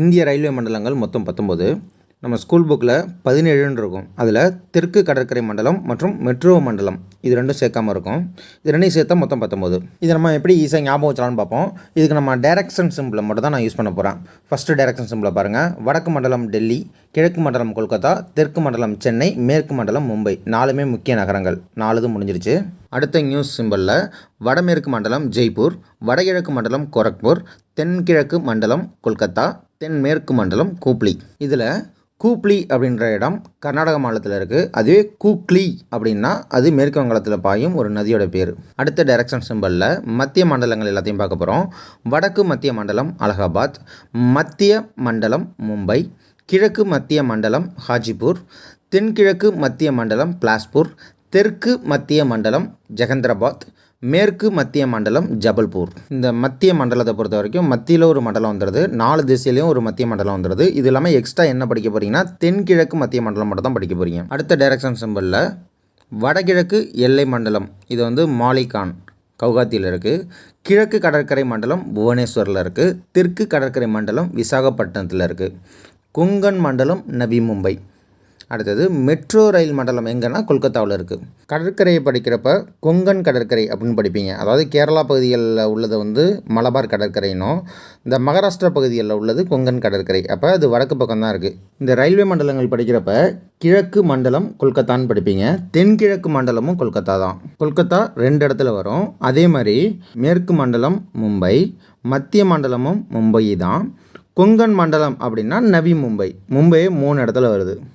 இந்திய ரயில்வே மண்டலங்கள் மொத்தம் பத்தொம்போது. நம்ம ஸ்கூல் புக்கில் பதினேழுன்னு இருக்கும் அதில் தெற்கு கடற்கரை மண்டலம் மற்றும் மெட்ரோ மண்டலம் இது ரெண்டும் சேர்க்காமல் இருக்கும். இது ரெண்டையும் சேர்த்தா மொத்தம் பத்தொம்போது. இதை நம்ம எப்படி ஈஸியாக ஞாபகம் வச்சலாம்னு பார்ப்போம். இதுக்கு நம்ம டைரக்ஷன் சிம்பிளை மட்டும் தான் நான் யூஸ் பண்ண போகிறேன் ஃபஸ்ட்டு டைரக்ஷன் சிம்பிளை பாருங்கள் வடக்கு மண்டலம் டெல்லி கிழக்கு மண்டலம் கொல்கத்தா தெற்கு மண்டலம் சென்னை மேற்கு மண்டலம் மும்பை. நாலுமே முக்கிய நகரங்கள். நாலுது முடிஞ்சிருச்சு. அடுத்த நியூஸ் சிம்பிளில் வடமேற்கு மண்டலம் ஜெய்ப்பூர் வடகிழக்கு மண்டலம் கோரக்பூர் தென்கிழக்கு மண்டலம் கொல்கத்தா தென்மேற்கு மண்டலம் கூப்ளி இதில் கூப்ளி அப்படின்ற இடம் கர்நாடக மாநிலத்தில் இருக்குது அதுவே கூக்ளி அப்படின்னா அது மேற்கு வங்காளத்தில் பாயும் ஒரு நதியோட பேர். அடுத்த டைரக்ஷன் சிம்பலில் மத்திய மண்டலங்கள் எல்லாத்தையும் பார்க்க போகிறோம் வடக்கு மத்திய மண்டலம் அலகாபாத் மத்திய மண்டலம் மும்பை கிழக்கு மத்திய மண்டலம் ஹாஜிபூர் தென்கிழக்கு மத்திய மண்டலம் பிலாஸ்பூர் தெற்கு மத்திய மண்டலம் ஜெகந்திராபாத் மேற்கு மத்திய மண்டலம் ஜபல்பூர். இந்த மத்திய மண்டலத்தை பொறுத்த வரைக்கும் மத்தியில் ஒரு மண்டலம் வந்துடுது நாலு திசையிலையும் ஒரு மத்திய மண்டலம் வந்துடுது இது இல்லாமல் எக்ஸ்ட்ரா என்ன படிக்க போகிறீங்கன்னா தென்கிழக்கு மத்திய மண்டலம் மட்டும் தான் படிக்க போகிறீங்க அடுத்த டைரக்ஷன் சிம்பிளில் வடகிழக்கு எல்லை மண்டலம். இது வந்து மாலிகான் கவுகாத்தியில் இருக்குது கிழக்கு கடற்கரை மண்டலம் புவனேஸ்வரில் இருக்குது தெற்கு கடற்கரை மண்டலம் விசாகப்பட்டினத்தில் இருக்குது கொங்கன் மண்டலம் நவி மும்பை. அடுத்தது மெட்ரோ ரயில் மண்டலம் எங்கன்னா கொல்கத்தாவில் இருக்குது கடற்கரையை படிக்கிறப்ப கொங்கன் கடற்கரை அப்படின்னு படிப்பீங்க. அதாவது கேரளா பகுதிகளில் உள்ளது வந்து மலபார் கடற்கரைனும் இந்த மகாராஷ்டிரா பகுதிகளில் உள்ளது கொங்கன் கடற்கரை. அப்போ அது வடக்கு பக்கம் தான் இருக்குது இந்த ரயில்வே மண்டலங்கள் படிக்கிறப்ப கிழக்கு மண்டலம் கொல்கத்தான்னு படிப்பீங்க. தென்கிழக்கு மண்டலமும் கொல்கத்தா தான் கொல்கத்தா ரெண்டு இடத்துல வரும். அதே மாதிரி மேற்கு மண்டலம் மும்பை மத்திய மண்டலமும் மும்பை தான் கொங்கன் மண்டலம் அப்படின்னா நவி மும்பை. மும்பை மூணு இடத்துல வருது.